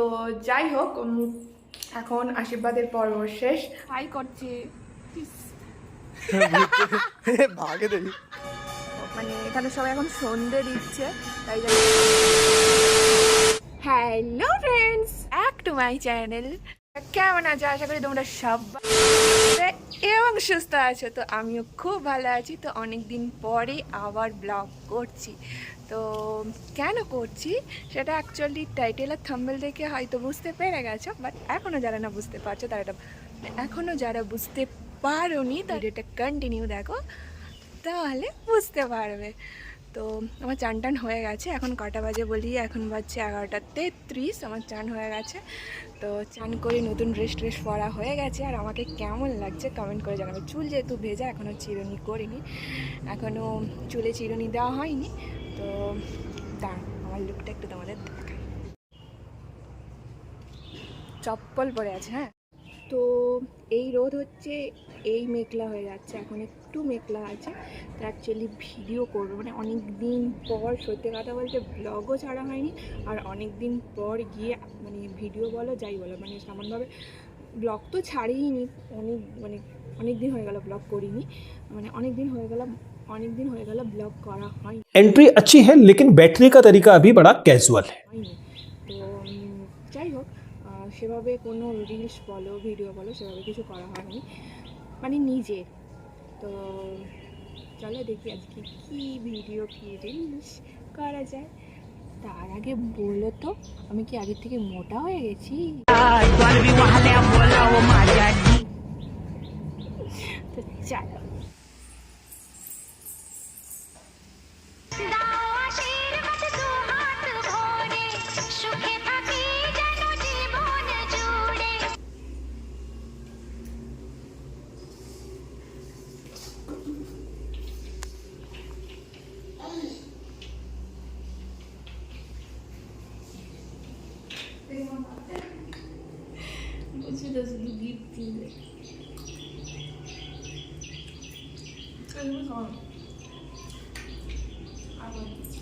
তো যাই হোক এখন আশীর্বাদের পর্ব শেষ। হাই করছে। ভাগে দেখি মানে এখানে সবাই এখন সন্ধে দিচ্ছে তাই জন্য hello friends act to my channel কেমন আছো? আশা করি তোমরা সব এবং সুস্থ আছো। তো আমিও খুব ভালো আছি। তো অনেক দিন পরে আবার ব্লগ করছি। তো কেন করছি? সেটা অ্যাকচুয়ালি টাইটেল আর থাম্বেল দেখে হয়তো বুঝতে পেরে গেছো বাট এখনও যারা না বুঝতে পারছ, তারা এটা এখনও যারা বুঝতে পারোনি, তারা এটা কন্টিনিউ দেখো, তাহলে বুঝতে পারবে। তো আমার চান টান হয়ে গেছে। এখন কটা বাজে বলি? এখন বাজছে এগারোটা তেত্রিশ, আমার চান হয়ে গেছে। তো চান করে নতুন ড্রেস ট্রেস পরা হয়ে গেছে। আর আমাকে কেমন লাগছে কমেন্ট করে জানাবে। চুল যেহেতু ভেজা এখনও চিরুনি করিনি। এখনও চুলে চিরুনি দেওয়া হয়নি। তো দাঁড়ান আমার লুকটা একটু তোমাদের দেখাই। চপ্পল পরে আছে হ্যাঁ? তো এই রোদ হচ্ছে এই মেঘলা হয়ে যাচ্ছে এখন একটু মেঘলা আছে তো অ্যাকচুয়ালি ভিডিও করবো মানে অনেক দিন পর সত্যি কথা বলতে ব্লগও ছাড়া হয়নি আর অনেক দিন পর গিয়ে মানে ভিডিও বলো যাই বলো মানে সামানভাবে ব্লগ তো ছাড়িনি অনেক মানে অনেক দিন হয়ে গেল ব্লগ করিনি মানে অনেক দিন হয়ে গেল অনেক দিন হয়ে গেল ব্লগ করা হয়নি एंट्री अच्छी है लेकिन बैठने का तरीका अभी बड़ा कैजुअल है হয়নি তো উম, যাই হোক আহ, সেভাবে কোনো রিলস বলো ভিডিও বলো, সেভাবে কিছু করা হয়নি। মানে নিজের তো চলো দেখি আজকে কি ভিডিও কি রিলস করা যায়। তার আগে বলো তো, আমি কি আগের থেকে মোটা হয়ে গেছি? তো চলো। feel it. It was on. I like it.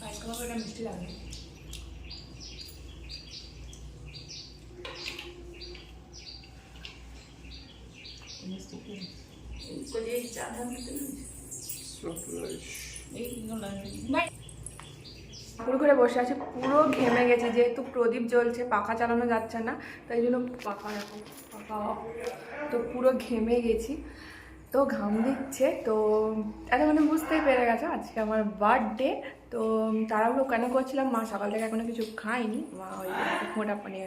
ഭയങ്കര മിസ്റ്റിലാണ് পুরো করে বসে আছে, পুরো ঘেমে গেছে, যেহেতু প্রদীপ জ্বলছে, পাখা চালানো যাচ্ছে না, তাই জন্য পাখা রাখো পাখা। তো পুরো ঘেমে গেছি। তো ঘাম দিচ্ছে, তো এটা মানে বুঝতেই পেরে গেছে, আজকে আমার বার্থডে তো তাড়াহুড়ো কেন করছিলাম? মা সকাল থেকে এখনও কিছু খায়নি। মা ওই মোটা মানে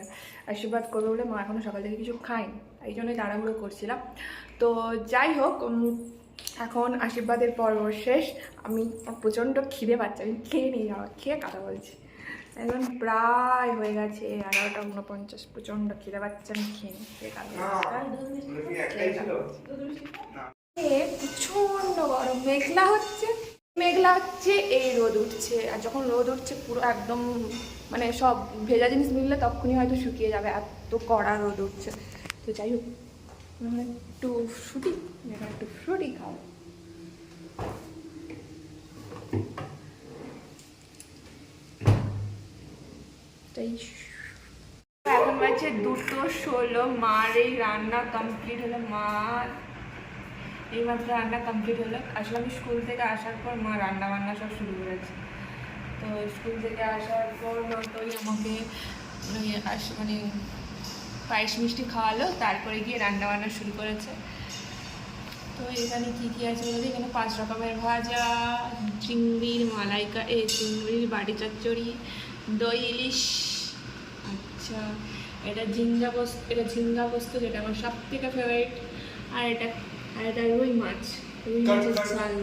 আশীর্বাদ করবে বলে মা এখনও সকাল থেকে কিছু খায়নি এই জন্যই তাড়াহুড়ো করছিলাম। তো যাই হোক এখন আশীর্বাদের পর্ব শেষ। আমি প্রচণ্ড খিদে পাচ্ছে, আমি খেয়ে নিই যাওয়া খেয়ে কথা বলছি। এখন প্রায় হয়ে গেছে এগারোটা উনপঞ্চাশ প্রচণ্ড খিদে পাচ্ছে, আমি খেয়ে নিই, খেয়ে প্রচণ্ড গরম, মেঘলা হচ্ছে মেঘলা হচ্ছে, এই রোদ উঠছে। আর যখন রোদ উঠছে, পুরো একদম মানে সব ভেজা জিনিস মিললে তখনই হয়তো শুকিয়ে যাবে, এত কড়া রোদ উঠছে। তো যাই হোক আমরা একটু ফ্রুটি এখানে একটু ফ্রুটি তাই এখন বাজছে দুটো ষোলো, মার এই রান্না কমপ্লিট হলো, মা এইমাত্র রান্না কমপ্লিট হলো। আসলে আমি স্কুল থেকে আসার পর মা রান্না বান্না সব শুরু করেছে। তো স্কুল থেকে আসার পর মতোই আমাকে মানে পায়েস মিষ্টি খাওয়ালো তারপরে গিয়ে রান্না বান্না শুরু করেছে। তো এখানে কী কী আছে বলতে এখানে পাঁচ রকমের ভাজা চিংড়ির মালাইকা এ চিংড়ির বাটি চচ্চড়ি দই ইলিশ আচ্ছা এটা ঝিঙ্গা পোস্ত এটা ঝিঙ্গা পোস্ত যেটা আমার সব থেকে ফেভারিট আর এটা আর এটা রুই মাছ রুই মাছের ঝাল।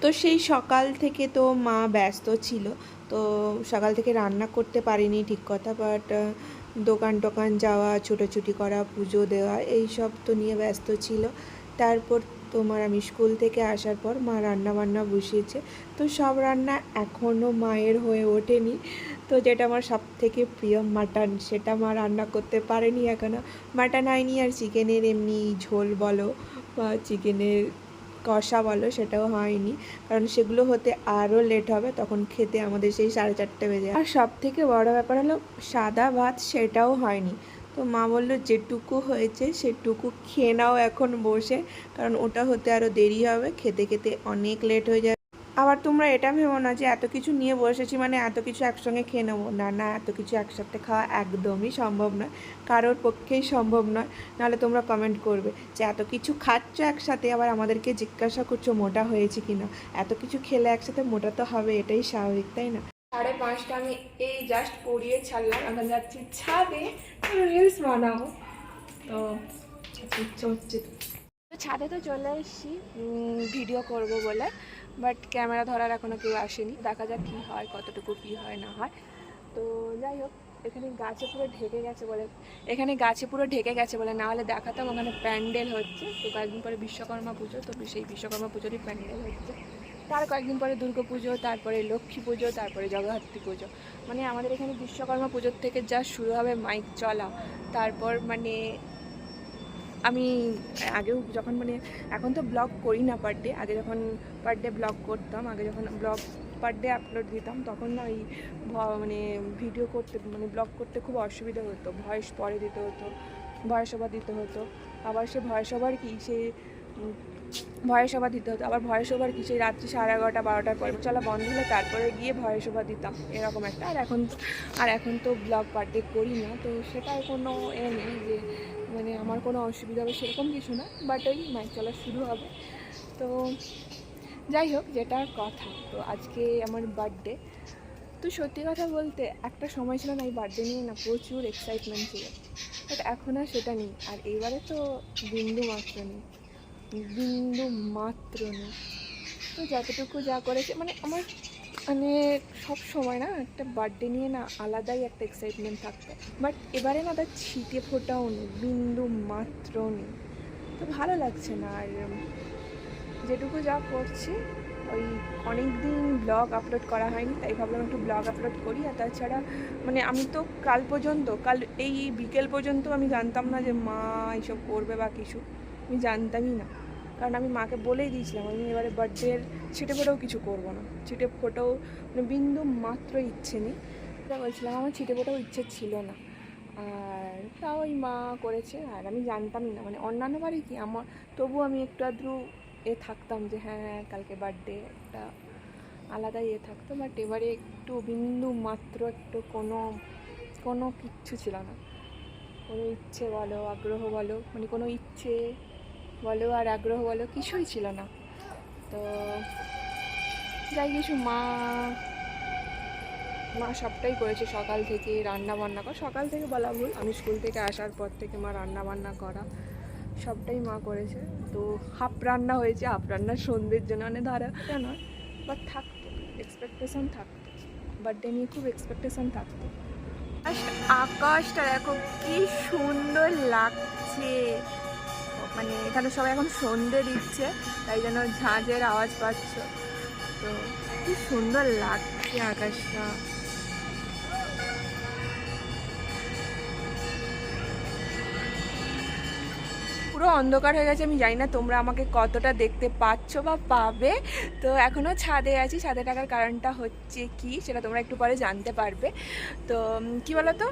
তো সেই সকাল থেকে তো মা ব্যস্ত ছিল, তো সকাল থেকে রান্না করতে পারিনি ঠিক কথা বাট দোকান টোকান যাওয়া, ছোটোছুটি করা, পুজো দেওয়া, এই সব তো নিয়ে ব্যস্ত ছিল। তারপর তোমার আমি স্কুল থেকে আসার পর মা রান্না বান্না বসিয়েছে, তো সব রান্না এখনও মায়ের হয়ে ওঠেনি। তো যেটা আমার সব থেকে প্রিয় মাটন, সেটা মা রান্না করতে পারেনি এখনও মাটন হয়নি আর চিকেনের এমনি ঝোল বলো বা চিকেনের কষা বলো সেটাও হয়নি। কারণ সেগুলো হতে আরও লেট হবে, তখন খেতে আমাদের সেই সাড়ে চারটে বেজে। আর সব থেকে বড় ব্যাপার হলো সাদা ভাত সেটাও হয়নি। তো মা বলল, যেটুকু হয়েছে সেটুকু খেয়ে নাও এখন বসে। কারণ ওটা হতে আরও দেরি হবে, খেতে খেতে অনেক লেট হয়ে যাবে আবার তোমরা এটা ভেবো না যে এত কিছু নিয়ে বসেছি মানে এত কিছু একসঙ্গে খেয়ে নেব। না না, এত কিছু একসাথে খাওয়া একদমই সম্ভব নয়। কারোর পক্ষেই সম্ভব নয়। নাহলে তোমরা কমেন্ট করবে যে এত কিছু খাচ্ছ একসাথে, আবার আমাদেরকে জিজ্ঞাসা করছ মোটা হয়েছে কি না এত কিছু খেলে একসাথে মোটা তো হবে, এটাই স্বাভাবিক, তাই না? সাড়ে পাঁচটা আমি এই জাস্ট পড়িয়ে ছাড়লাম। এখন যাচ্ছি ছাদে। রিলস বানাবো। তো হচ্ছে ছাদে তো চলে এসেছি ভিডিও করব বলে বাট ক্যামেরা ধরার এখনও কেউ আসেনি। দেখা যাক কী হয়, কতটুকু কী হয়, না হয়। তো যাই হোক, এখানে গাছে পুরো ঢেকে গেছে বলে, এখানে গাছে পুরো ঢেকে গেছে বলে, না হলে দেখাতাম ওখানে প্যান্ডেল হচ্ছে। তো কয়েকদিন পরে বিশ্বকর্মা পুজো, তো সেই বিশ্বকর্মা পুজোরই প্যান্ডেল হচ্ছে। তার কয়েকদিন পরে দুর্গা পুজো, তারপরে লক্ষ্মী পুজো, তারপরে জগদ্ধাত্রী পুজো। মানে আমাদের এখানে বিশ্বকর্মা পুজোর থেকে যা শুরু হবে মাইক চলা, তারপর মানে আমি আগেও যখন মানে এখন তো ব্লগ করি না পার ডে আগে যখন পার ডে ব্লগ করতাম, আগে যখন ব্লগ পার ডে আপলোড দিতাম, তখন না ওই মানে ভিডিও করতে মানে ব্লগ করতে খুব অসুবিধা হতো। ভয়েস পরে দিতে হতো ভয়েস ওভার দিতে হতো। আবার সে ভয়েস ওভার কি, সে ভয়েস ওভার দিতে হতো। আবার ভয়েস ওভার কি সেই রাত্রি সাড়ে এগারোটা, বারোটার পরে চলা বন্ধ হলে তারপরে গিয়ে ভয়েস ওভার দিতাম। এরকম একটা। আর এখন আর এখন তো ব্লগ পার ডে করি না। তো সেটার কোনো এ নেই যে মানে আমার কোনো অসুবিধা হবে সেরকম কিছু না বাট ওই মাইক চলা শুরু হবে। তো যাই হোক যেটার কথা, তো আজকে আমার বার্থডে তো সত্যি কথা বলতে একটা সময় ছিল না এই বার্থডে নিয়ে না প্রচুর এক্সাইটমেন্ট ছিল। বাট এখন আর সেটা নেই, আর এবারে তো বিন্দু মাত্র নেই। বিন্দু মাত্র নেই। তো যতটুকু যা করেছে মানে আমার মানে সব সময় না একটা বার্থডে নিয়ে না আলাদাই একটা এক্সাইটমেন্ট থাকতো। বাট এবারে না তার ছিটে ফোটাও নেই, বিন্দু মাত্র নেই। তো ভালো লাগছে না আর যেটুকু যা করছি, ওই অনেক দিন ব্লগ আপলোড করা হয়নি, তাই ভাবলাম একটু ব্লগ আপলোড করি। আর তাছাড়া মানে আমি তো কাল পর্যন্ত, কাল এই বিকেল পর্যন্ত আমি জানতাম না যে মা এইসব করবে বা কিছু, আমি জানতামই না। কারণ আমি মাকে বলেই দিয়েছিলাম, আমি এবারে বার্থডের ছিটে ফোটাও কিছু করব না। ছিটে ফোটাও মানে বিন্দু মাত্র ইচ্ছে নেই। এটা বলছিলাম, আমার ছিটে ফোটাও ইচ্ছে ছিল না। আর তাও ওই মা করেছে, আর আমি জানতামই না। মানে অন্যান্য বাড়ি কি, আমার তবু আমি একটু আধটু এ থাকতাম যে হ্যাঁ কালকে বার্থডে একটা আলাদা ইয়ে থাকতো। বাট এবারে একটু বিন্দু মাত্র একটু কোনো কোনো কিচ্ছু ছিল না। কোনো ইচ্ছে বলো, আগ্রহ বলো মানে কোনো ইচ্ছে বলো আর আগ্রহ বলো, কিছুই ছিল না। তো যাই কিছু, মা মা সবটাই করেছে সকাল থেকে রান্না বান্না করা। সকাল থেকে বলা ভুল, আমি স্কুল থেকে আসার পর থেকে মা রান্না বান্না করা সবটাই মা করেছে। তো হাফ রান্না হয়েছে, হাফ রান্না সন্ধ্যের জন্য মানে ধারা নয় বাট থাকতো এক্সপেকটেশন থাকতো। বার্থডে নিয়ে খুব এক্সপেকটেশন থাকতো। আকাশটা দেখো, কি সুন্দর লাগছে। মানে এখানে সবাই এখন সন্ধে দিচ্ছে, তাই জন্য ঝাঁঝের আওয়াজ পাচ্ছ। তো কি সুন্দর লাগছে আকাশটা। পুরো অন্ধকার হয়ে গেছে, আমি জানি না তোমরা আমাকে কতটা দেখতে পাচ্ছ বা পাবে। তো এখনও ছাদে আছি, ছাদে থাকার কারণটা হচ্ছে কি, সেটা তোমরা একটু পরে জানতে পারবে। তো কি বলো তো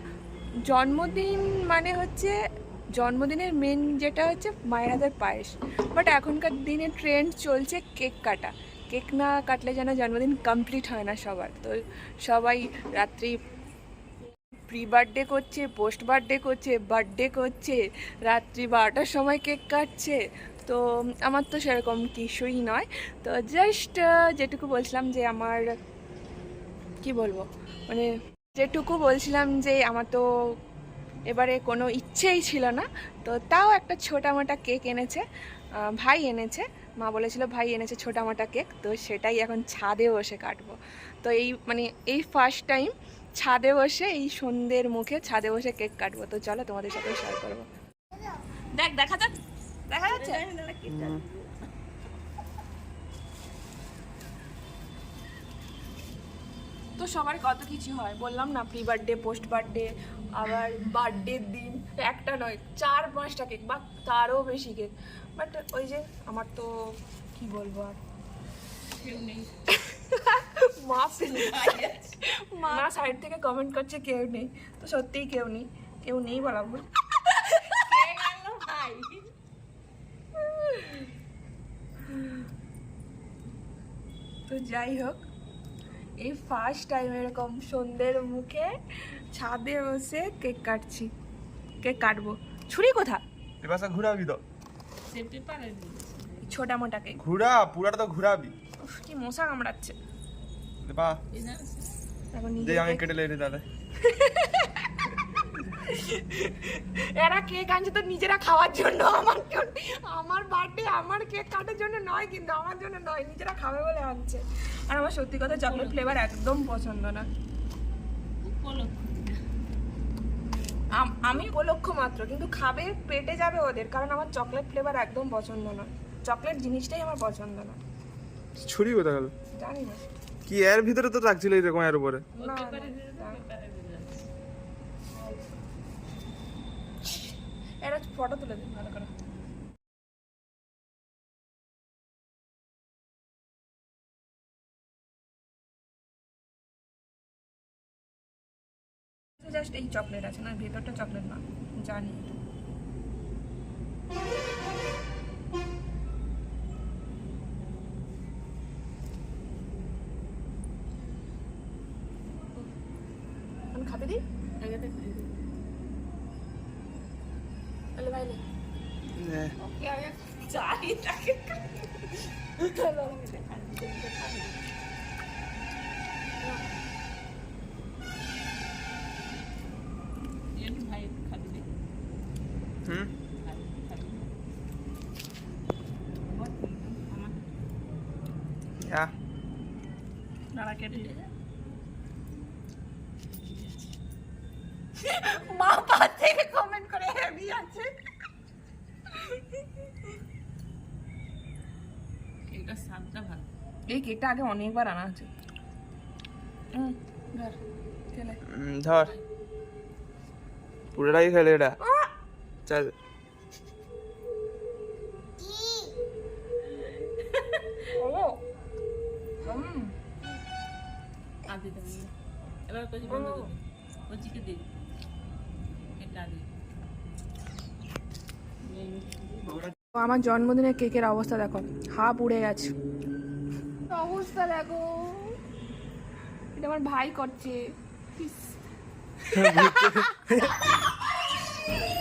জন্মদিন মানে হচ্ছে জন্মদিনের মেন যেটা হচ্ছে মায়ের হাতের পায়েস। বাট এখনকার দিনে ট্রেন্ড চলছে কেক কাটা। কেক না কাটলে যেন জন্মদিন কমপ্লিট হয় না সবার। তো সবাই রাত্রি প্রি বার্থডে করছে পোস্ট বার্থডে করছে বার্থডে করছে, রাত্রি বারোটার সময় কেক কাটছে। তো আমার তো সেরকম কিছুই নয়। তো জাস্ট যেটুকু বলছিলাম যে আমার, কি বলব? মানে যেটুকু বলছিলাম যে আমার তো এবারে কোনো ইচ্ছেই ছিল না। তো তাও একটা ছোটা মোটা কেক এনেছে। ভাই এনেছে। মা বলেছিল ভাই এনেছে ছোটা মোটা কেক। তো সেটাই এখন ছাদে বসে কাটবো। তো এই মানে এই ফার্স্ট টাইম ছাদে বসে এই সন্ধ্যের মুখে ছাদে বসে কেক কাটবো। তো চলো তোমাদের সাথে শেয়ার করব। দেখ দেখা যাচ্ছে। দেখা যাচ্ছে? তো সবার কত কিছু হয়। বললাম না প্রি বার্থডে পোস্ট বার্থডে আবার বার্থডের দিন একটা নয় চার পাঁচটা কেক বা তারও বেশি কেক বাট ওই যে আমার তো কি বলব আর? মা মা সাইড থেকে কমেন্ট করছে কেউ নেই। তো সত্যিই কেউ নেই। কেউ নেই বলা ভুল তো যাই হোক এই ফার্স্ট টাইম এরকম সন্ধ্যের মুখে ছাদে বসে কেক কাটছি। কেক কাটবো। ছুরি কোথা এবাসা ঘুরাবি তো। ছোটা মোটা কেক। ঘুরা পুরাটা তো ঘুরাবি। কি মশা কামড়াচ্ছে। বা এখন নিজে আমি কেটে লেনে তাহলে এরা কেক আনছে তো নিজেরা খাওয়ার জন্য। আমার জন্য আমার বার্থডে আমার কেক কাটার জন্য নয় কিন্তু আমার জন্য নয় নিজেরা খাবে বলে আনছে। আর আমার সত্যি কথা চকলেট ফ্লেভার একদম পছন্দ না। আমি উপলক্ষ মাত্র কিন্তু খাবে পেটে যাবে ওদের কারণ আমার চকলেট ফ্লেভার একদম পছন্দ না। চকলেট জিনিসটাই আমার পছন্দ না। ছুরি কোথায় গেল? জানি না। কি এর ভিতরে তো রাখছিল এরকম এর উপরে? না, এরা ফটো তুলে দিন, ভালো করে। জাস্ট এই চকলেট আছে না, ভেতরটা চকলেট না, জানি। হুম হ্যাঁ দাঁড়া কেটে মা পাশ কমেন্ট করে হেভি আছে। এই কেকটা আগে অনেকবার আনা আছে হুম, ধর, ধর। পুরোটাই খেলে এটা। চল। হুম। এবার কচি বন্ধ করবি কচিকে দে এটা দে তো আমার জন্মদিনের কেকের অবস্থা দেখো। হাফ উড়ে গেছে। অবস্থা দেখো। এটা আমার ভাই করছে।